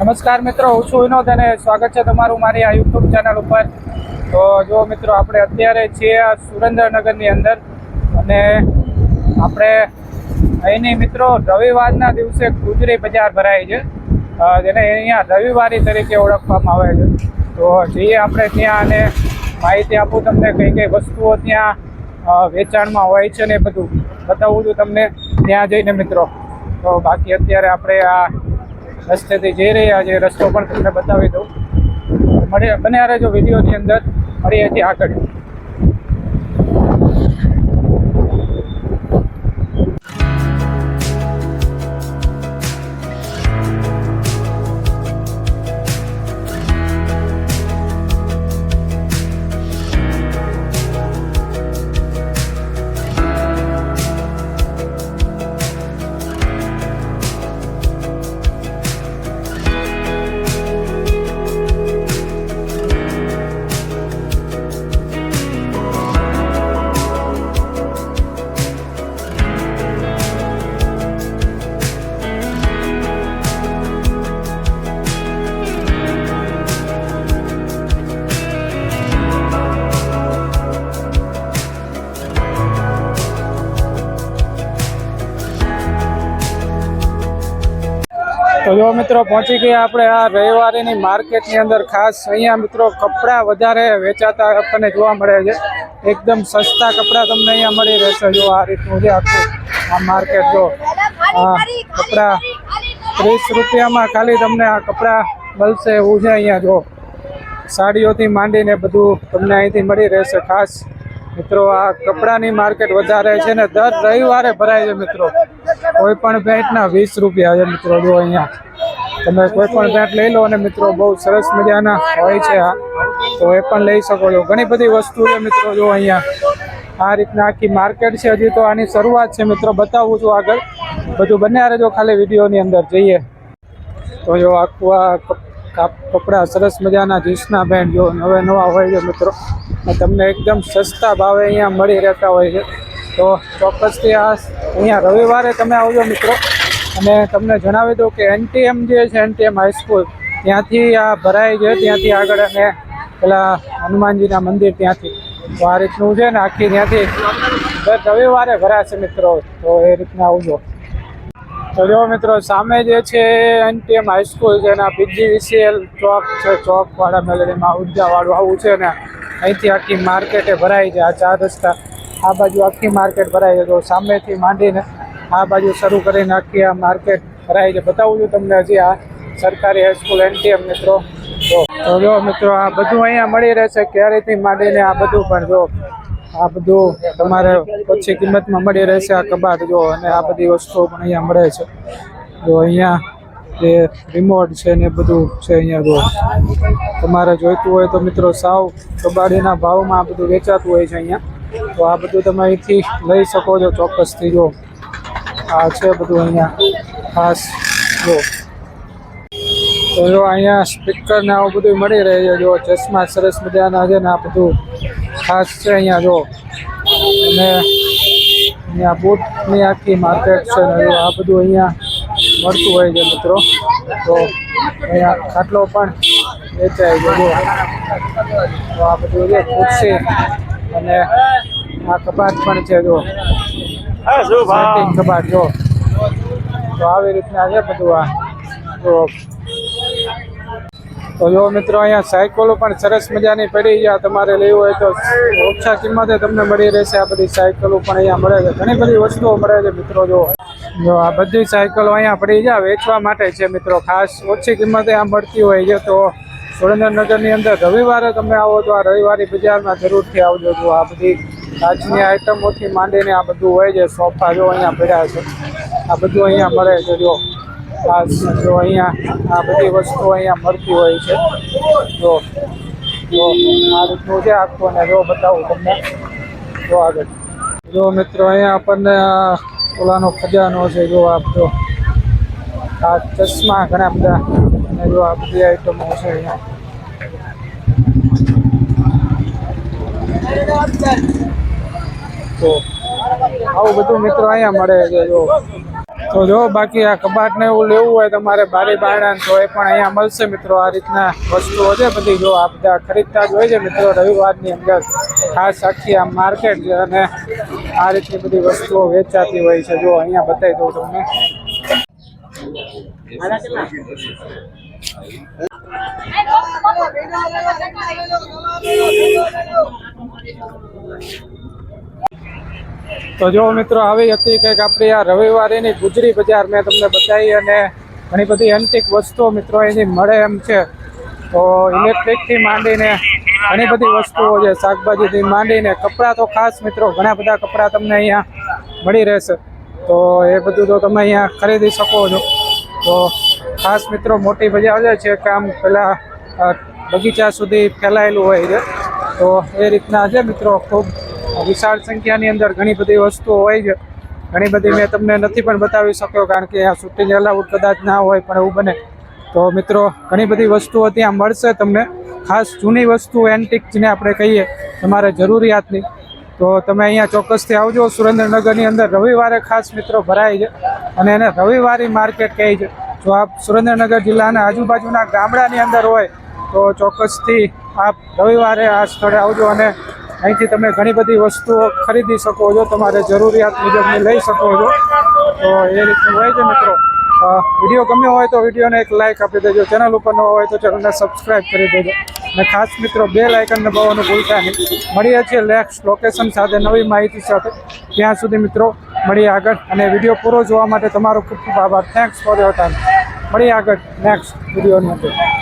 નમસ્કાર મિત્રો, હું છું વિનોદ અને સ્વાગત છે તમારું મારી આ યુટ્યુબ ચેનલ ઉપર. તો જો મિત્રો, આપણે અત્યારે છીએ આ સુરેન્દ્રનગરની અંદર અને આપણે અહીંની મિત્રો, રવિવારના દિવસે ગુજરી બજાર ભરાય છે. જેને અહીંયા રવિવારી તરીકે ઓળખવામાં આવે છે. તો જઈએ આપણે ત્યાં અને માહિતી આપું તમને, કઈ કઈ વસ્તુઓ ત્યાં વેચાણમાં હોય છે ને એ બધું બતાવું છું તમને ત્યાં જઈને મિત્રો. તો બાકી અત્યારે આપણે આ રસ્તેથી જઈ રહ્યા છે, રસ્તો પણ તમને બતાવી દઉં. મળે બને આ રહેજો વિડીયોની અંદર. મળીએ છીએ આગળ. તો જો મિત્રો, પહોંચી ગયા આપણે આ રવિવારીની માર્કેટની અંદર ખાસ. અહીંયા મિત્રો કપડાં વધારે વેચાતા આપણને જોવા મળે છે. એકદમ સસ્તા કપડાં તમને અહીંયા મળી રહેશે. જો આ રીતનું છે આખું આ માર્કેટ, જો આ કપડાં ત્રીસ રૂપિયામાં ખાલી તમને આ કપડાં મળશે એવું છે અહીંયા, જો. સાડીઓથી માંડીને બધું તમને અહીંથી મળી રહેશે ખાસ. મિત્રો, આ કપડાની માર્કેટ વધારે છે ને, દર રવિવારે ભરાય છે મિત્રો. કોઈ પણ પેન્ટના વીસ રૂપિયા છે મિત્રો, જો અહીંયા. તમે કોઈ પણ પેન્ટ લઈ લો અને મિત્રો, બહુ સરસ મજાના હોય છે આ. તો એ પણ લઈ શકો છો. ઘણી બધી વસ્તુ છે મિત્રો, જો અહીંયા. આ રીતના આખી માર્કેટ છે. હજી તો આની શરૂઆત છે મિત્રો. બતાવું છું આગળ. બધું બંને રહેજો ખાલી વિડીયોની અંદર. જઈએ. તો જો આખું આ કપડાં સરસ મજાના જીન્સના પેન્ટ જો નવે નવા હોય છે મિત્રો. તમને એકદમ સસ્તા ભાવે અહીંયા મળી રહેતા હોય છે. તો ચોક્કસથી આ અહીંયા રવિવારે તમે આવજો મિત્રો. અને તમને જણાવી દઉં કે એનટીએમ જે છે એનટીએમ હાઈસ્કૂલ ત્યાંથી આ ભરાય છે. ત્યાંથી આગળ અને પેલા હનુમાનજીના મંદિર ત્યાંથી. તો આ રીતનું છે ને આખી ત્યાંથી દર રવિવારે ભરાશે મિત્રો. તો એ રીતના આવજો. તો મિત્રો, સામે જે છે એનટીએમ હાઈસ્કૂલ છે ને પીજીવીસીએલ ચોક છે, ચોકવાળા મેલેરીમાં ઉર્જાવાળું આવું છે ને અહીંથી આખી માર્કેટે ભરાય છે. આ ચાર રસ્તા, આ બાજુ આખી માર્કેટ ભરાય છે. તો સામેથી માંડીને આ બાજુ શરૂ કરીને આખી આ માર્કેટ ભરાય છે. બતાવું છું તમને હજી આ સરકારી હાઈસ્કૂલ એનટીએમ મિત્રો. તો જો મિત્રો, આ બધું અહીંયા મળી રહેશે. ક્યારેથી માંડીને આ બધું પણ જો આ બધું તમારે ઓછી કિંમતમાં મળી રહેશે આ કબાટ જો, અને આ બધી વસ્તુઓ પણ અહીંયા મળે છે. જો અહીંયા જે રિમોટ છે ને બધું છે અહીંયા જો. તમારે જોઈતું હોય તો મિત્રો સાવ કબાડીના ભાવમાં આ બધું વેચાતું હોય છે અહીંયા. તો આ બધું તમે અહીંથી લઈ શકો છો ચોક્કસથી જો. આ છે બધું અહીંયા ખાસ જો. તો જો અહીંયા સ્પીકર ને આવું બધું મળી રહે છે જો, ચશ્મા સરસ મજાના છે ને આ બધું. ખાસ છે અહીંયા જો. અને અહીંયા બૂટની આખી માર્કેટ છે ને જો આ બધું અહીંયા મળતું હોય છે મિત્રો. તો અહીંયા ખાટલો પણ વેચાય છે જો. તો આ બધું છે. ખુરશી અને આ કબાટ પણ છે જો. કબાટ જો. તો આવી રીતના છે બધું આ. તો તો જો મિત્રો, અહીંયા સાયકલો પણ સરસ મજાની પડી છે. તમારે લેવું હોય તો ઓછા કિંમતે તમને મળી રહેશે. આ બધી સાયકલો પણ અહીંયા મળે છે. ઘણી બધી વસ્તુઓ મળે છે મિત્રો, જો. જો આ બધી સાયકલો અહીંયા પડી છે. વેચવા માટે છે મિત્રો. ખાસ ઓછી કિંમતે આ મળતી હોય છે. તો સુરેન્દ્રનગરની અંદર રવિવારે તમે આવો તો આ રવિવારી બજારમાં જરૂરથી આવજો. જો આ બધી કાચની આઈટમોથી માંડીને આ બધું હોય છે. સોફા જો અહીંયા પડ્યા છે. આ બધું અહીંયા મળે છે. જો. જો અહીંયા આ બધી વસ્તુઓ અહીંયા મળતી હોય છે જો જો આ રીતનું છે આખું અને જો બતાવું તમને. જો આગળ. જો મિત્રો અહીંયા આપણને આ ઓલાનો ખજાનો છે, જો આપ જો આ ચશ્મા ઘણા બધા અને જો આ બધી આઈટમો છે અહીંયા. તો આવું બધું મિત્રો અહીંયા મળે છે, જો તો જો બાકી આ કબાટ ને એવું લેવું હોય તમારે બારી બારણા તો એ પણ અહીંયા મળશે મિત્રો. આ રીતના વસ્તુઓ છે બધી. જો આ બધા ખરીદતા જ હોય છે મિત્રો, રવિવારની અંદર ખાસ આખી આ માર્કેટ છે અને આ રીતની બધી વસ્તુઓ વેચાતી હોય છે. જો અહીંયા બતાવી દઉં તમને. તો જો મિત્રો, આવી હતી કંઈક આપણી આ રવિવારેની ગુજરી બજાર મેં તમને બતાવી અને ઘણી બધી એન્ટિક વસ્તુઓ મિત્રો એની મળે એમ છે. તો ઇલેક્ટ્રિકથી માંડીને ઘણી બધી વસ્તુઓ છે, શાકભાજીથી માંડીને કપડાં તો ખાસ મિત્રો, ઘણા બધા કપડાં તમને અહીંયા મળી રહેશે. તો એ બધું તો તમે અહીંયા ખરીદી શકો છો. તો ખાસ મિત્રો, મોટી બજાર છે કે કામ પેલા બગીચા સુધી ફેલાયેલું હોય છે. તો એ રીતના છે મિત્રો, ખૂબ વિશાળ સંખ્યાની અંદર ઘણી બધી વસ્તુઓ હોય છે. ઘણી બધી મેં તમને નથી પણ બતાવી શક્યો કારણ કે આ શૂટિંગ અલાઉડ કદાચ ના હોય પણ એવું બને. તો મિત્રો, ઘણી બધી વસ્તુઓ ત્યાં મળશે તમને. ખાસ જૂની વસ્તુ એન્ટિક જેને આપણે કહીએ, તમારે જરૂરિયાતની. તો તમે અહીંયા ચોક્કસથી આવજો. સુરેન્દ્રનગરની અંદર રવિવારે ખાસ મિત્રો ભરાય છે. અને એને રવિવારી માર્કેટ કહે છે. જો આપ સુરેન્દ્રનગર જિલ્લાના આજુબાજુના ગામડાની અંદર હોય, તો ચોક્કસથી આપ રવિવારે આ સ્થળે આવજો અને અહીંથી તમે ઘણી બધી વસ્તુઓ ખરીદી શકો છો, તમારે જરૂરિયાત મુજબની લઈ શકો છો. તો એ રીતનું હોય છે મિત્રો. વીડિયો ગમ્યો હોય તો વિડીયોને એક લાઇક આપી દેજો. ચેનલ ઉપર ન હોય તો ચેનલને સબસ્ક્રાઇબ કરી દેજો. અને ખાસ મિત્રો, બે લાઇકન દબાવવાનું ભૂલતા નહીં. મળીએ છીએ નેક્સ્ટ લોકેશન સાથે નવી માહિતી સાથે. ત્યાં સુધી મિત્રો, મળીએ આગળ. અને વીડિયો પૂરો જોવા માટે તમારો ખૂબ ખૂબ આભાર. થેન્ક્સ ફોર યોર ટાઈમ મળીએ આગળ નેક્સ્ટ વિડીયોની અંદર.